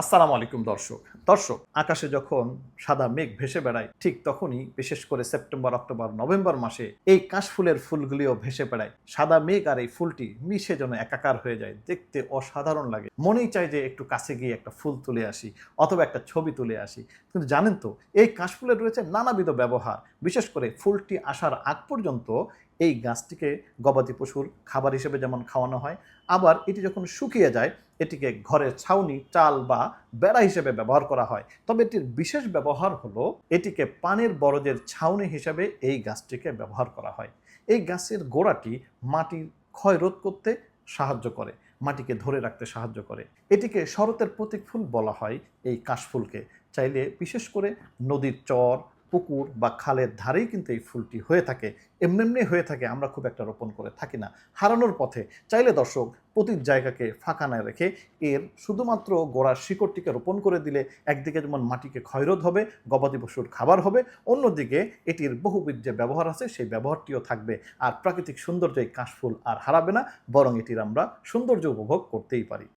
আসসালামু আলাইকুম দর্শক। দর্শক, আকাশে যখন সাদা মেঘ ভেসে বেড়ায়, ঠিক তখনই বিশেষ করে সেপ্টেম্বর, অক্টোবর, নভেম্বর মাসে এই কাশফুলের ফুলগুলিও ভেসে বেড়ায়। সাদা মেঘ আর এই ফুলটি মিশে যেন একাকার হয়ে যায়, দেখতে অসাধারণ লাগে। মনেই চায় যে একটু কাছে গিয়ে একটা ফুল তুলে আসি অথবা একটা ছবি তুলে আসি। কিন্তু জানেন তো, এই কাশফুলের রয়েছে নানাবিধ ব্যবহার। বিশেষ করে ফুলটি আসার আগ পর্যন্ত এই গাছটিকে গবাদি পশুর খাবার হিসেবে যেমন খাওয়ানো হয়, আবার এটি যখন শুকিয়ে যায়, এটিকে ঘরের ছাউনি, চাল বা বেড়া হিসেবে ব্যবহার করা হয়। তবে এটির বিশেষ ব্যবহার হলো, এটিকে পানির বরজের ছাউনি হিসেবে এই গাছটিকে ব্যবহার করা হয়। এই গাছের গোড়াটি মাটির ক্ষয় রোধ করতে সাহায্য করে, মাটিকে ধরে রাখতে সাহায্য করে। এটিকে শরতের প্রতীক ফুল বলা হয়, এই কাশফুলকে। চাইলে বিশেষ করে নদীর চর পুকুর বা খালের ধারেই কিন্তু এই ফুলটি হয়ে থাকে। এমনি এমনি হয়ে থাকে, আমরা খুব একটা রোপণ করে থাকি না। হারানোর পথে চাইলে দর্শক প্রতি জায়গাকে ফাঁকা না রেখে এর শুধুমাত্র গোড়ার শিকড়টিকে রোপণ করে দিলে একদিকে যেমন মাটিকে ক্ষয়রোধ হবে, গবাদি পশুর খাবার হবে, অন্যদিকে এটির বহুবিধ যে ব্যবহার আছে, সেই ব্যবহারটিও থাকবে। আর প্রাকৃতিক সৌন্দর্য এই কাশফুল আর হারাবে না, বরং এটির আমরা সৌন্দর্য উপভোগ করতেই পারি।